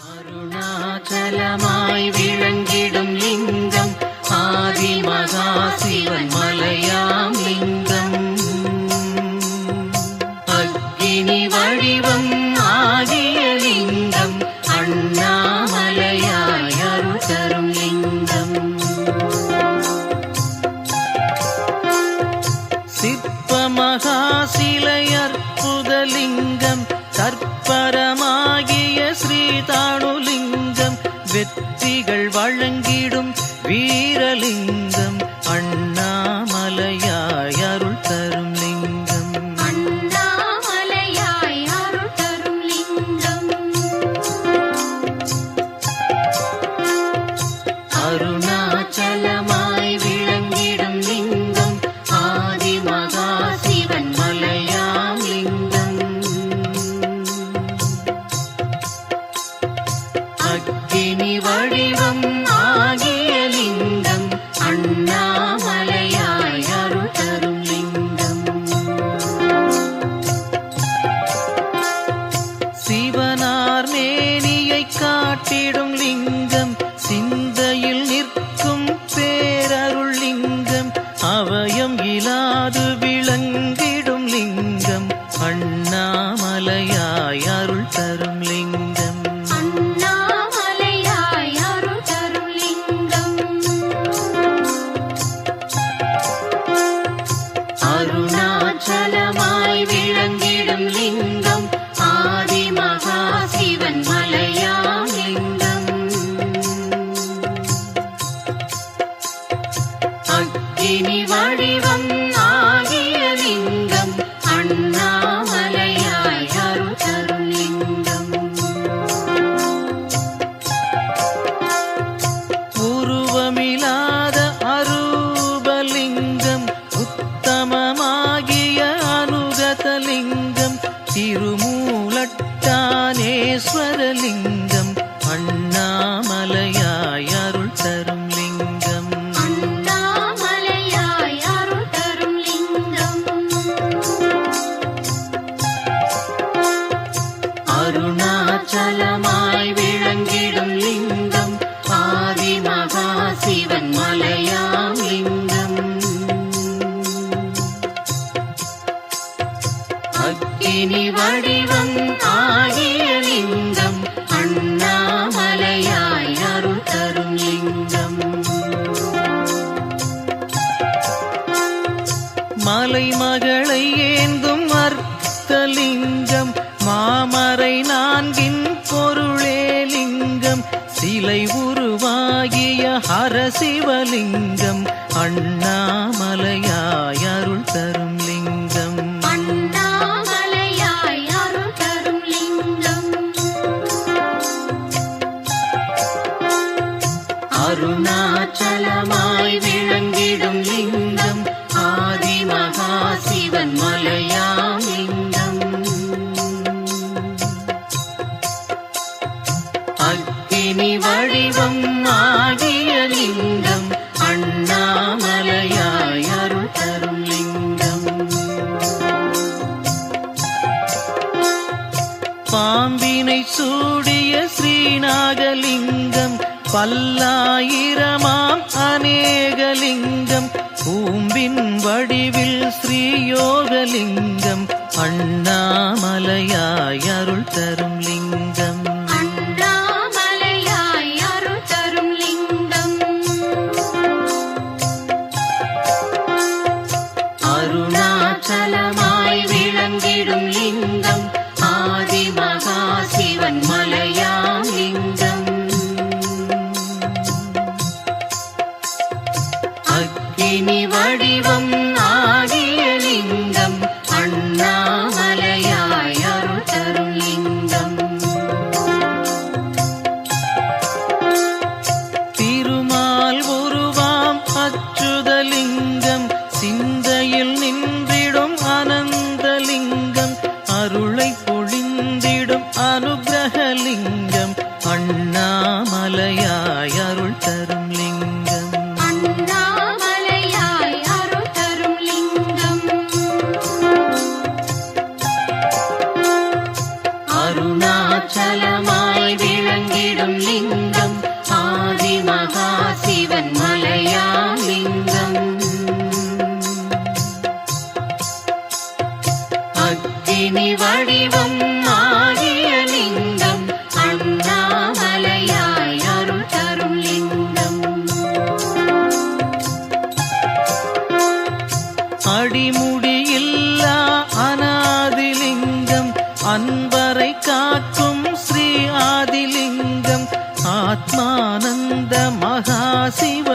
அருணாச்சலமாய் விளங்கிடும் லிங்கம் ஆதி மகா சிவன் மலையாம் லிங்கம். அக்னி வடிவம் ஆகிய லிங்கம் அண்ணாமலையாய் அருள் தரும் லிங்கம். சிற்பமகா சிலை அற்புதலிங்கம் தற்பரமாகிய வீரலிங்கம் அண்ணா. லிங்கம். அண்ணாமலையாய் அருள் தரும் லிங்கம். அருணாச்சலமாய் விளங்கிடும் லிங்கம் ஆதி மகா சிவன் மலையாம் லிங்கம். அக்கினி வடிவம் சிலை உருவாகிய ஹரசிவலிங்கம் அண்ணா பல்லாயிரமாம் அநேகலிங்கம். பூம்பின் வடிவில் ஸ்ரீயோகலிங்கம். அண்ணாமலையாய் அருள் தரும் லிங்கம். அருணாச்சலமாய் விளங்கிடும் லிங்கம். அக்கினி வடிவம் ஆகிய லிங்கம் அண்ணாமலையாய் அருள் லிங்கம். திருமால் உருவாம் அச்சுதலிங்கம் சிந்தையில் நின்றிடும் அனந்தலிங்கம் அருளை அன்பரை காக்கும் ஸ்ரீ ஆதிலிங்கம் ஆத்மானந்த மகாசிவ.